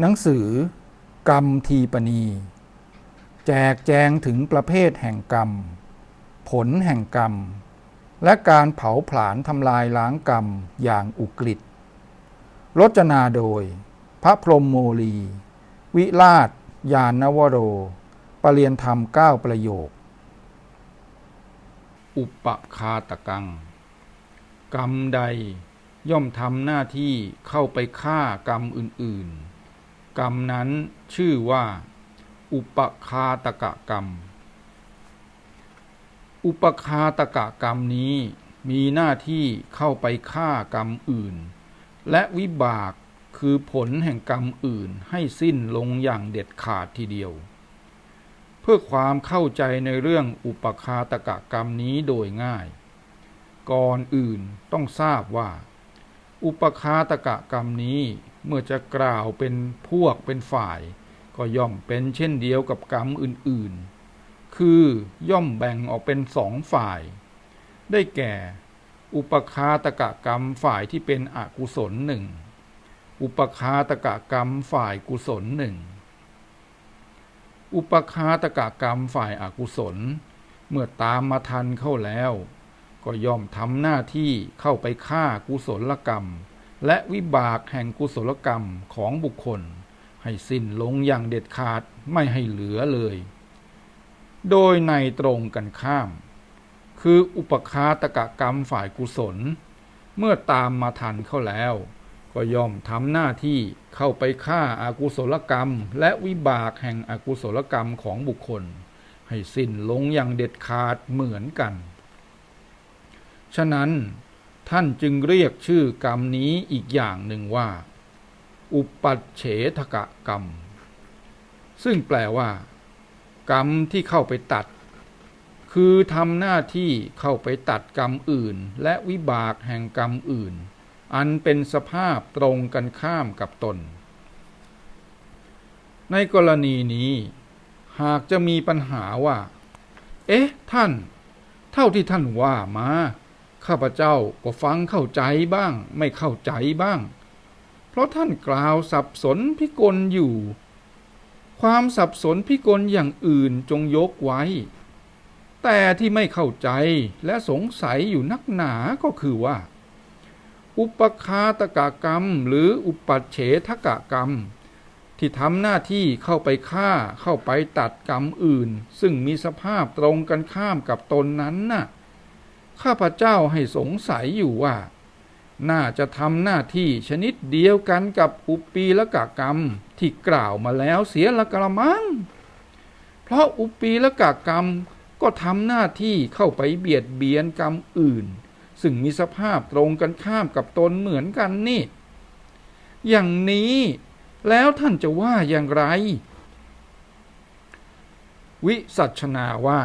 หนังสือกรรมทีปณี แจกแจงถึงประเภทแห่งกรรม ผลแห่งกรรม และการเผาผลาญทำลายล้างกรรมอย่างอุกฤษรจนาโดย พระพรหมโมลี วิราช ยานนวโร ปรเรียนธรรมเก้าประโยค อุปคาตกัง กรรมใดย่อมทำหน้าที่เข้าไปฆ่ากรรมอื่น ๆ กรรมนั้นชื่อว่า อุปคาตกะกรรม อุปคาตกะกรรมนี้มีหน้าที่เข้าไปฆ่ากรรมอื่น และวิบากคือผลแห่งกรรมอื่นให้สิ้นลงอย่างเด็ดขาดทีเดียว เพื่อความเข้าใจในเรื่องอุปคาตกะกรรมนี้โดยง่าย ก่อนอื่นต้องทราบว่า อุปคาตกะกรรมนี้ เมื่อจะกล่าวเป็นพวกเป็นฝ่าย ก็ย่อมเป็นเช่นเดียวกับกรรมอื่นๆ คือย่อมแบ่งออกเป็นสองฝ่าย ได้แก่ อุปคาตกะกรรมฝ่ายที่เป็นอกุศลหนึ่งอุปคาตกะกรรมฝ่ายกุศลหนึ่งอุปคาตกะกรรมฝ่ายอากุศล เมื่อตามมาทันเข้าแล้ว ก็ย่อมทำหน้าที่เข้าไปฆ่ากุศลกรรม และวิบากแห่งกุศลกรรมของบุคคล ให้สิ้นลงอย่างเด็ดขาดไม่ให้เหลือเลย โดยในตรงกันข้าม คืออุปคาตกะกรรมฝ่ายกุศล เมื่อตามมาทันเข้าแล้ว ก็ย่อมทำหน้าที่เข้าไปฆ่าอากุศลกรรม และวิบากแห่งอกุศลกรรมของบุคคล ให้สิ้นลงอย่างเด็ดขาดเหมือนกัน ฉะนั้น ท่านจึงเรียกชื่อกรรมนี้อีกอย่างหนึ่งว่า อุปัชเฉทกะกรรม ซึ่งแปลว่า กรรมที่เข้าไปตัด คือทำหน้าที่เข้าไปตัดกรรมอื่น และวิบากแห่งกรรมอื่น อันเป็นสภาพตรงกันข้ามกับตน ในกรณีนี้ หากจะมีปัญหาว่า เอ๊ะ ท่าน เท่าที่ท่านว่ามา ข้าพเจ้าก็ฟังเข้าใจบ้าง ไม่เข้าใจบ้าง เพราะท่านกล่าวสับสนพิกลอยู่ ความสับสนพิกลอย่างอื่นจงยกไว้ แต่ที่ไม่เข้าใจและสงสัยอยู่นักหนาก็คือว่า อุปคาตกะกรรมหรืออุปัชเฉทกะกรรม ที่ทำหน้าที่เข้าไปฆ่าเข้าไปตัดกรรมอื่น ซึ่งมีสภาพตรงกันข้ามกับตนนั้นน่ะ ข้าพเจ้าให้สงสัยอยู่ว่า น่าจะทำหน้าที่ชนิดเดียวกันกับอุปปีละกะกรรมที่กล่าวมาแล้วเสียละกระมัง เพราะอุปปีละกะกรรมก็ทำหน้าที่เข้าไปเบียดเบียนกรรมอื่น ซึ่งมีสภาพตรงกันข้ามกับตนเหมือนกันนี่ อย่างนี้แล้วท่านจะว่าอย่างไร วิสัชนาว่า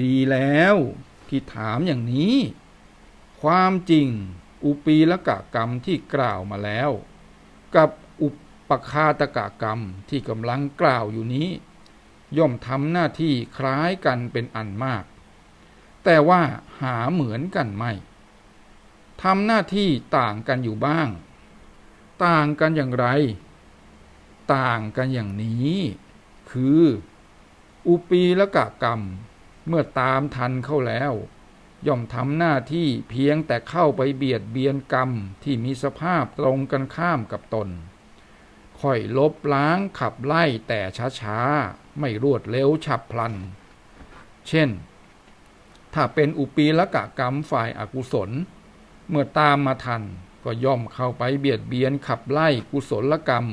ดีแล้ว ที่ถามอย่างนี้ ความจริง อุปีละกะกรรมที่กล่าวมาแล้ว กับอุปคาตกะกรรมที่กำลังกล่าวอยู่นี้ ย่อมทำหน้าที่คล้ายกันเป็นอันมาก แต่ว่าหาเหมือนกันไม่ทำหน้าที่ต่างกันอยู่บ้าง ต่างกันอย่างไร ต่างกันอย่างนี้ คือ อุปีละกะกรรม เมื่อตามทันเข้าแล้ว ย่อมทำหน้าที่เพียงแต่เข้าไปเบียดเบียนกรรมที่มีสภาพตรงกันข้ามกับตน ค่อยลบล้างขับไล่แต่ช้าๆ ไม่รวดเร็วฉับพลัน เช่น ถ้าเป็นอุปีละกะกรรมฝ่ายอากุศล เมื่อตามมาทันก็ย่อมเข้าไปเบียดเบียนขับไล่กุศลกรรม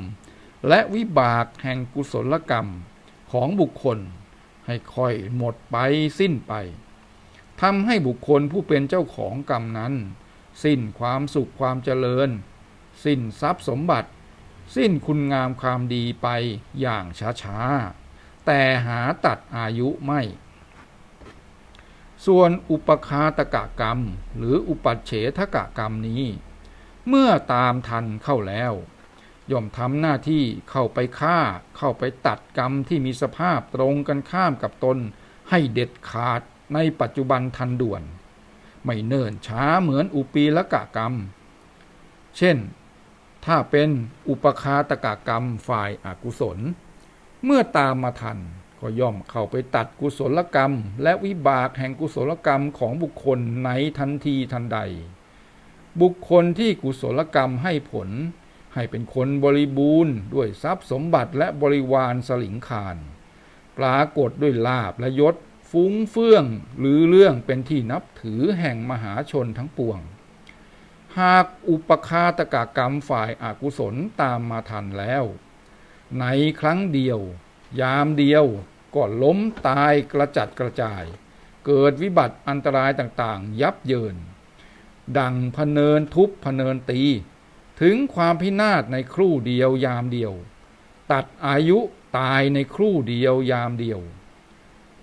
และวิบากแห่งกุศลกรรมของบุคคล ให้ค่อยหมดไปสิ้นไปทำให้บุคคลผู้เป็นเจ้าของกรรมนั้น สิ้นความสุขความเจริญ สิ้นทรัพย์สมบัติ สิ้นคุณงามความดีไปอย่างช้าๆ แต่หาตัดอายุไม่ ส่วนอุปคาตกะกรรม หรืออุปัชเฉทกะกรรมนี้ เมื่อตามทันเข้าแล้ว ย่อมทำหน้าที่เข้าไปฆ่า เข้าไปตัดกรรมที่มีสภาพตรงกันข้ามกับตน ให้เด็ดขาดในปัจจุบันทันด่วน ไม่เนิ่นช้าเหมือนอุปีละกะกรรม เช่น ถ้าเป็นอุปคาตกกรรมฝ่ายอากุศล เมื่อตามมาทันก็ย่อมเข้าไปตัดกุศลกรรม และวิบากแห่งกุศลกรรมของบุคคลในทันทีทันใด บุคคลที่กุศลกรรมให้ผล ให้เป็นคนบริบูรณ์ด้วยทรัพย์สมบัติและบริวารสลิงคารปรากฏด้วยลาบและยศฟุ้งเฟื่องหรือเรื่องเป็นที่นับถือแห่งมหาชนทั้งปวง หากอุปคาตกกรรมฝ่ายอากุศลตามมาทันแล้ว ในครั้งเดียว ยามเดียวก็ล้มตายกระจัดกระจาย เกิดวิบัติอันตรายต่างๆ ยับเยิน ดังพเนินทุบพเนินตี ถึงความพินาศในครู่เดียวยามเดียว ตัดอายุตายในครู่เดียวยามเดียว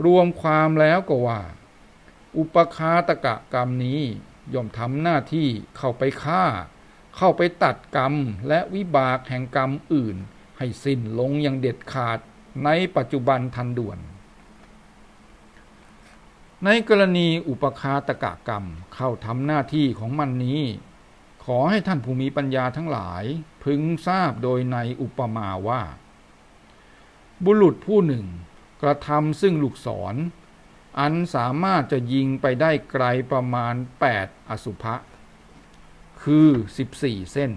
รวมความแล้วก็ว่า อุปคาตกะกรรมนี้ย่อมทำหน้าที่เข้าไปฆ่า เข้าไปตัดกรรมและวิบากแห่งกรรมอื่น ให้สิ้นลงอย่างเด็ดขาดในปัจจุบันทันด่วน ในกรณีอุปคาตกะกรรมเข้าทำหน้าที่ของมันนี้ ขอให้ท่านผู้มีปัญญาทั้งหลาย พึงทราบโดยในอุปมาว่า บุรุษผู้หนึ่ง กระทำซึ่งลูกศรอันสามารถจะยิงไปได้ไกลประมาณ 8 อสุภะคือ 14 เส้น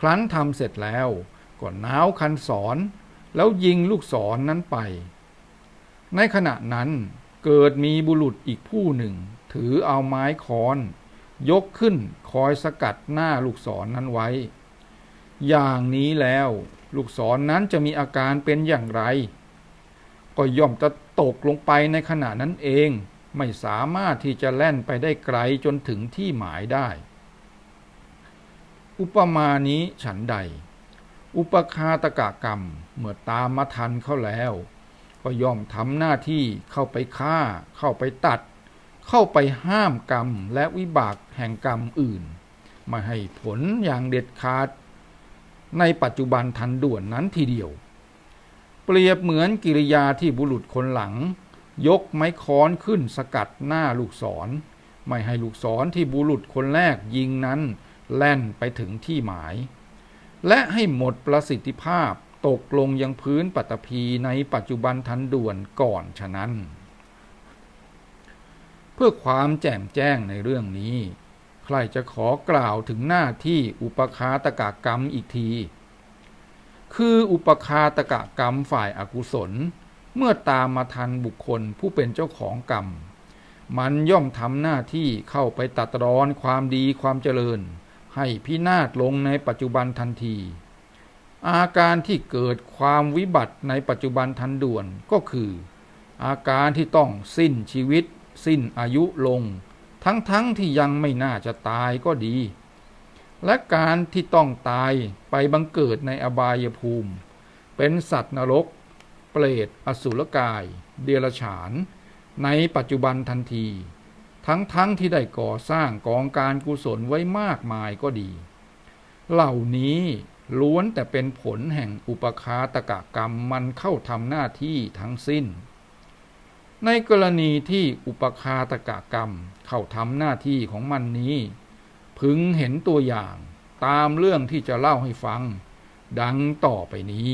ครั้นทำเสร็จแล้วก็น้าวคันศรแล้วยิงลูกศรนนั้นไป ในขณะนั้นเกิดมีบุรุษอีกผู้หนึ่ง ถือเอาไม้ค้อน ยกขึ้นคอยสกัดหน้าลูกศรนนั้นไว้ อย่างนี้แล้วลูกศรนนั้นจะมีอาการเป็นอย่างไร ก็ย่อมจะตกลงไปในขณะนั้นเองไม่สามารถที่จะแล่นไปได้ไกลจนถึงที่หมายได้ อุปมานี้ฉันใด อุปคาตกะกรรมเมื่อตามมาทันเข้าแล้ว ก็ย่อมทำหน้าที่เข้าไปฆ่า เข้าไปตัด เข้าไปห้ามกรรมและวิบากแห่งกรรมอื่น มาให้ผลอย่างเด็ดขาด ในปัจจุบันทันด่วนนั้นทีเดียว เปรียบเหมือนกิริยาที่บุรุษคนหลัง ยกไม้ค้อนขึ้นสกัดหน้าลูกศร ไม่ให้ลูกศรที่บุรุษคนแรกยิงนั้น แล่นไปถึงที่หมาย และให้หมดประสิทธิภาพตกลงยังพื้นปัตตภีในปัจจุบันทันด่วนก่อนฉะนั้น พื่อความแจ่มแจ้งในเรื่องนี้ ใครจะขอกล่าวถึงหน้าที่อุปคาตกกรรมอีกที คืออุปคาตกกรรมฝ่ายอากุศล เมื่อตามมาทันบุคคลผู้เป็นเจ้าของกรรม มันย่อมทำหน้าที่เข้าไปตัดรอนความดีความเจริญ ให้พินาศลงในปัจจุบันทันที อาการที่เกิดความวิบัติในปัจจุบันทันด่วนก็คือ อาการที่ต้องสิ้นชีวิต สิ้นอายุลง ทั้งๆทที่ยังไม่น่าจะตายก็ดี และการที่ต้องตายไปบังเกิดในอบายภูมิ เป็นสัตว์นรก เปรตอสุรกาย เดรัจฉาน ในปัจจุบันทันที ทั้งๆทที่ได้ก่อสร้างกองการกุศลไว้มากมายก็ดี เหล่านี้ล้วนแต่เป็นผลแห่งอุปคาตกะกรรมมันเข้าทำหน้าที่ทั้งสิ้น ในกรณีที่อุปคาตกะกรรมเข้าทำหน้าที่ของมันนี้ พึงเห็นตัวอย่างตามเรื่องที่จะเล่าให้ฟัง ดังต่อไปนี้